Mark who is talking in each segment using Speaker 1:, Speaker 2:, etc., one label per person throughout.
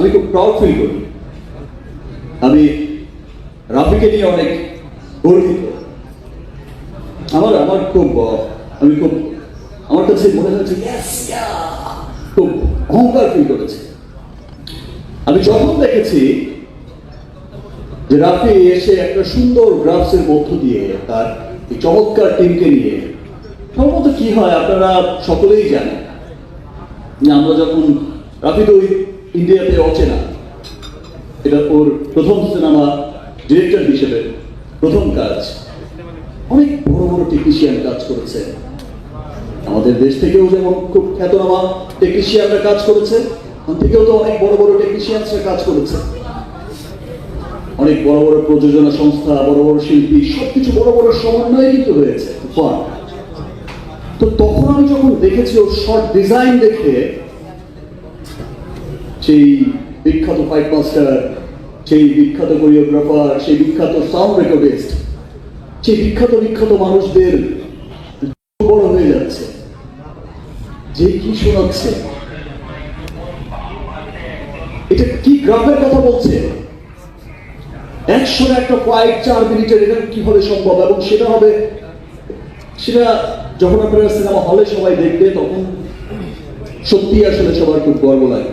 Speaker 1: আমি খুব proud feel করি। আমি রাফিকে নিয়ে অনেক গর্বিত। আমার আমার খুব, আমি খুব, আমার কাছে মনে হচ্ছে খুব অহংকার ফিল করেছে। আমি যখন দেখেছি যে রাফি এসে একটা সুন্দর গ্রাফসের মধ্য দিয়ে তার চমৎকার টিমকে নিয়ে, সম্ভবত কি হয় আপনারা সকলেই জানেন। আমরা যখন রাফি তো ওই ইন্ডিয়াতে অচেনা। এটা ওর প্রথম সিনেমা ডিরেক্টর হিসেবে প্রথম কাজ। অনেক বড় বড় টেকনিশিয়ান কাজ করেছে। আমাদের দেশ থেকেও যেমন খুব খ্যাতনামা টেকনিশিয়ানরা কাজ করেছে ওখান থেকেও তো অনেক বড় বড় টেকনিশিয়ানসরা কাজ করেছে। অনেক বড় বড় প্রযোজনা সংস্থা, বড় বড় শিল্পী, সবকিছু বড় বড় সমন্বয়ে কিন্তু হয়েছে। তো তখন আমি যখন দেখেছি ওর শর্ট ডিজাইন দেখে সেই বিখ্যাত ফাইট মাস্টার সেই বিখ্যাত কোরিওগ্রাফার সেই বিখ্যাত সাউন্ড রেকর্ডিস্ট সেই বিখ্যাত বিখ্যাত মানুষদের বড় হয়ে যাচ্ছে। যে কি শোনাচ্ছে? এটা কি গ্রাফের কথা বলছে? একশো একটা ফাইট চার মিনিটের এটা কীভাবে সম্ভব? এবং সেটা হবে, সেটা যখন আপনারা সিনেমা হলে সবাই দেখবে, তখন সত্যি আসলে সবার খুব গর্ব লাগে।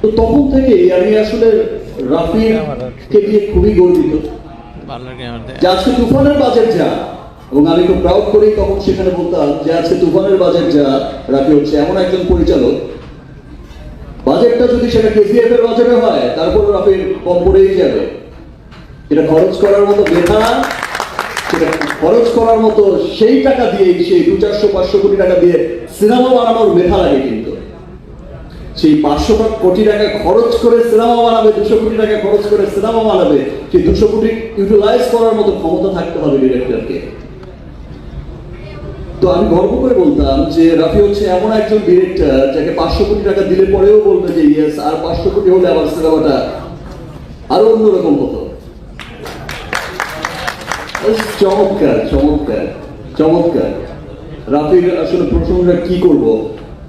Speaker 1: তো তখন থেকে আমি আসলে রাফিকে নিয়ে খুবই গর্বিত। আজকে তুফানের বাজেট যা এবং আমি খুব প্রাউড করেই তখন সেখানে বলতাম যে আজকে তুফানের বাজেট যা রাখি হচ্ছে এমন একজন পরিচালক। বাজেটটা যদি সেটা কেজিএফ এর বাজেটে হয় তারপর রাফির কম পড়েই যাবে। এটা খরচ করার মতো মেধা সেটা খরচ করার মতো সেই টাকা দিয়ে সেই দু চারশো পাঁচশো কোটি টাকা দিয়ে সিনেমা বানানোর মেধা লাগে কিন্তু। সেই পাঁচশো কোটি টাকা খরচ করে সিনেমা বানাবে, দুশো কোটি টাকা খরচ করে সিনেমা বানাবে, সেই দুশো কোটি ইউটিলাইজ করার মতো ক্ষমতা থাকতে হবে ডিরেক্টরকে তো আমি গর্ব করে বলতাম যে রাফি হচ্ছে এমন একজন ডিরেক্টর যাকে পাঁচশো কোটি টাকা দিলে পরেও বলবে যে ইয়েস আর পাঁচশো কোটি হলে আমার সিনেমাটা আরও অন্যরকম হতো। চমৎকার চমৎকার চমৎকার। রাফির আসলে প্রশংসা কি করব?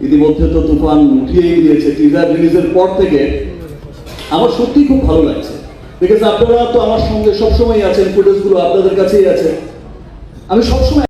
Speaker 1: ইতিমধ্যে তো তুফান উঠিয়েই দিয়েছে টিজার রিলিজের পর থেকে। আমার সত্যি খুব ভালো লাগছে। বিকজ আপনারা তো আমার সঙ্গে সবসময় আছেন ফুটেজগুলো আপনাদের কাছেই আছে। আমি সবসময়